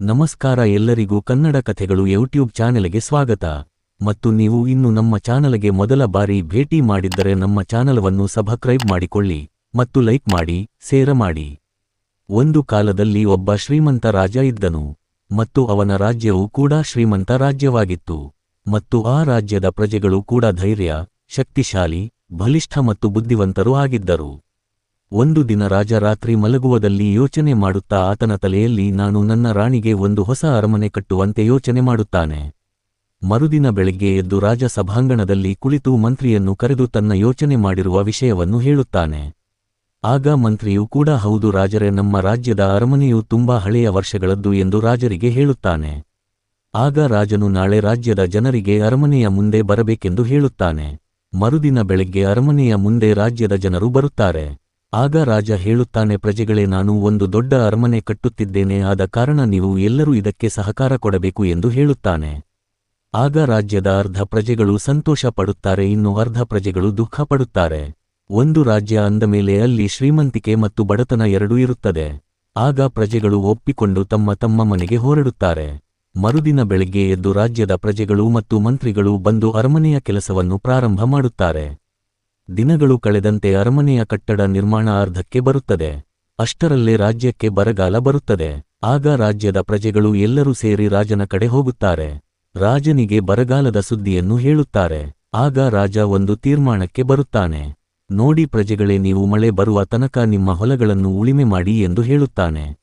ನಮಸ್ಕಾರ ಎಲ್ಲರಿಗೂ ಕನ್ನಡ ಕಥೆಗಳು ಯೂಟ್ಯೂಬ್ ಚಾನೆಲ್ಗೆ ಸ್ವಾಗತ. ಮತ್ತು ನೀವು ಇನ್ನು ನಮ್ಮ ಚಾನೆಲ್ಗೆ ಮೊದಲ ಬಾರಿ ಭೇಟಿ ಮಾಡಿದ್ದರೆ ನಮ್ಮ ಚಾನಲವನ್ನು ಸಬ್ಸ್ಕ್ರೈಬ್ ಮಾಡಿಕೊಳ್ಳಿ ಮತ್ತು ಲೈಕ್ ಮಾಡಿ ಸೇರ ಮಾಡಿ. ಒಂದು ಕಾಲದಲ್ಲಿ ಒಬ್ಬ ಶ್ರೀಮಂತ ರಾಜ ಇದ್ದನು ಮತ್ತು ಅವನ ರಾಜ್ಯವು ಕೂಡ ಶ್ರೀಮಂತ ರಾಜ್ಯವಾಗಿತ್ತು. ಮತ್ತು ಆ ರಾಜ್ಯದ ಪ್ರಜೆಗಳು ಕೂಡ ಧೈರ್ಯ, ಶಕ್ತಿಶಾಲಿ, ಬಲಿಷ್ಠ ಮತ್ತು ಬುದ್ಧಿವಂತರೂ ಆಗಿದ್ದರು. ಒಂದು ದಿನ ರಾಜ ರಾತ್ರಿ ಮಲಗುವದಲ್ಲಿ ಯೋಚನೆ ಮಾಡುತ್ತಾ ಆತನ ತಲೆಯಲ್ಲಿ, ನಾನು ನನ್ನ ರಾಣಿಗೆ ಒಂದು ಹೊಸ ಅರಮನೆ ಕಟ್ಟುವಂತೆ ಯೋಚನೆ ಮಾಡುತ್ತಾನೆ. ಮರುದಿನ ಬೆಳಗ್ಗೆ ಎದ್ದು ರಾಜ ಸಭಾಂಗಣದಲ್ಲಿ ಕುಳಿತು ಮಂತ್ರಿಯನ್ನು ಕರೆದು ತನ್ನ ಯೋಚನೆ ಮಾಡಿರುವ ವಿಷಯವನ್ನು ಹೇಳುತ್ತಾನೆ. ಆಗ ಮಂತ್ರಿಯು ಕೂಡ ಹೌದು ರಾಜರೇ, ನಮ್ಮ ರಾಜ್ಯದ ಅರಮನೆಯು ತುಂಬಾ ಹಳೆಯ ವರ್ಷಗಳದ್ದು ಎಂದು ರಾಜರಿಗೆ ಹೇಳುತ್ತಾನೆ. ಆಗ ರಾಜನು ನಾಳೆ ರಾಜ್ಯದ ಜನರಿಗೆ ಅರಮನೆಯ ಮುಂದೆ ಬರಬೇಕೆಂದು ಹೇಳುತ್ತಾನೆ. ಮರುದಿನ ಬೆಳಗ್ಗೆ ಅರಮನೆಯ ಮುಂದೆ ರಾಜ್ಯದ ಜನರು ಬರುತ್ತಾರೆ. ಆಗ ರಾಜ ಹೇಳುತ್ತಾನೆ, ಪ್ರಜೆಗಳೇ, ನಾನು ಒಂದು ದೊಡ್ಡ ಅರಮನೆ ಕಟ್ಟುತ್ತಿದ್ದೇನೆ, ಆದ ಕಾರಣ ನೀವು ಎಲ್ಲರೂ ಇದಕ್ಕೆ ಸಹಕಾರ ಕೊಡಬೇಕು ಎಂದು ಹೇಳುತ್ತಾನೆ. ಆಗ ರಾಜ್ಯದ ಅರ್ಧ ಪ್ರಜೆಗಳು ಸಂತೋಷ ಪಡುತ್ತಾರೆ, ಇನ್ನು ಅರ್ಧ ಪ್ರಜೆಗಳು ದುಃಖ ಪಡುತ್ತಾರೆ. ಒಂದು ರಾಜ್ಯ ಅಂದ ಮೇಲೆ ಅಲ್ಲಿ ಶ್ರೀಮಂತಿಕೆ ಮತ್ತು ಬಡತನ ಎರಡೂ ಇರುತ್ತದೆ. ಆಗ ಪ್ರಜೆಗಳು ಒಪ್ಪಿಕೊಂಡು ತಮ್ಮ ತಮ್ಮ ಮನೆಗೆ ಹೊರಡುತ್ತಾರೆ. ಮರುದಿನ ಬೆಳಗ್ಗೆ ಎದ್ದು ರಾಜ್ಯದ ಪ್ರಜೆಗಳು ಮತ್ತು ಮಂತ್ರಿಗಳು ಬಂದು ಅರಮನೆಯ ಕೆಲಸವನ್ನು ಪ್ರಾರಂಭ ಮಾಡುತ್ತಾರೆ. ದಿನಗಳು ಕಳೆದಂತೆ ಅರಮನೆಯ ಕಟ್ಟಡ ನಿರ್ಮಾಣ ಅರ್ಧಕ್ಕೆ ಬರುತ್ತದೆ. ಅಷ್ಟರಲ್ಲೇ ರಾಜ್ಯಕ್ಕೆ ಬರಗಾಲ ಬರುತ್ತದೆ. ಆಗ ರಾಜ್ಯದ ಪ್ರಜೆಗಳು ಎಲ್ಲರೂ ಸೇರಿ ರಾಜನ ಕಡೆ ಹೋಗುತ್ತಾರೆ. ರಾಜನಿಗೆ ಬರಗಾಲದ ಸುದ್ದಿಯನ್ನು ಹೇಳುತ್ತಾರೆ. ಆಗ ರಾಜ ಒಂದು ತೀರ್ಮಾನಕ್ಕೆ ಬರುತ್ತಾನೆ. ನೋಡಿ ಪ್ರಜೆಗಳೇ, ನೀವು ಮಳೆ ಬರುವ ತನಕ ನಿಮ್ಮ ಹೊಲಗಳನ್ನು ಉಳಿಮೆ ಮಾಡಿ ಎಂದು ಹೇಳುತ್ತಾನೆ.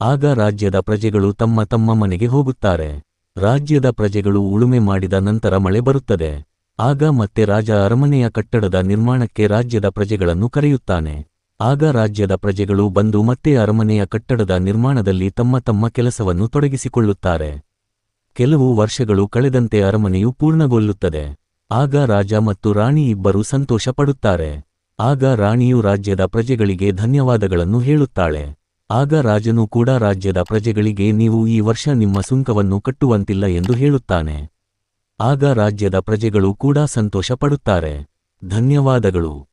ಆಗ ರಾಜ್ಯದ ಪ್ರಜೆಗಳು ತಮ್ಮ ತಮ್ಮ ಮನೆಗೆ ಹೋಗುತ್ತಾರೆ. ರಾಜ್ಯದ ಪ್ರಜೆಗಳು ಉಳುಮೆ ಮಾಡಿದ ನಂತರ ಮಳೆ ಬರುತ್ತದೆ. ಆಗ ಮತ್ತೆ ರಾಜ ಅರಮನೆಯ ಕಟ್ಟಡದ ನಿರ್ಮಾಣಕ್ಕೆ ರಾಜ್ಯದ ಪ್ರಜೆಗಳನ್ನು ಕರೆಯುತ್ತಾನೆ. ಆಗ ರಾಜ್ಯದ ಪ್ರಜೆಗಳು ಬಂದು ಮತ್ತೆ ಅರಮನೆಯ ಕಟ್ಟಡದ ನಿರ್ಮಾಣದಲ್ಲಿ ತಮ್ಮ ತಮ್ಮ ಕೆಲಸವನ್ನು ತೊಡಗಿಸಿಕೊಳ್ಳುತ್ತಾರೆ. ಕೆಲವು ವರ್ಷಗಳು ಕಳೆದಂತೆ ಅರಮನೆಯು ಪೂರ್ಣಗೊಳ್ಳುತ್ತದೆ. ಆಗ ರಾಜ ಮತ್ತು ರಾಣಿ ಇಬ್ಬರೂ ಸಂತೋಷ ಪಡುತ್ತಾರೆ. ಆಗ ರಾಣಿಯು ರಾಜ್ಯದ ಪ್ರಜೆಗಳಿಗೆ ಧನ್ಯವಾದಗಳನ್ನು ಹೇಳುತ್ತಾಳೆ. ಆಗ ರಾಜನು ಕೂಡ ರಾಜ್ಯದ ಪ್ರಜೆಗಳಿಗೆ, ನೀವು ಈ ವರ್ಷ ನಿಮ್ಮ ಸುಂಕವನ್ನು ಕಟ್ಟುವಂತಿಲ್ಲ ಎಂದು ಹೇಳುತ್ತಾನೆ. ಆಗ ರಾಜ್ಯದ ಪ್ರಜೆಗಳು ಕೂಡ ಸಂತೋಷಪಡುತ್ತಾರೆ. ಧನ್ಯವಾದಗಳು.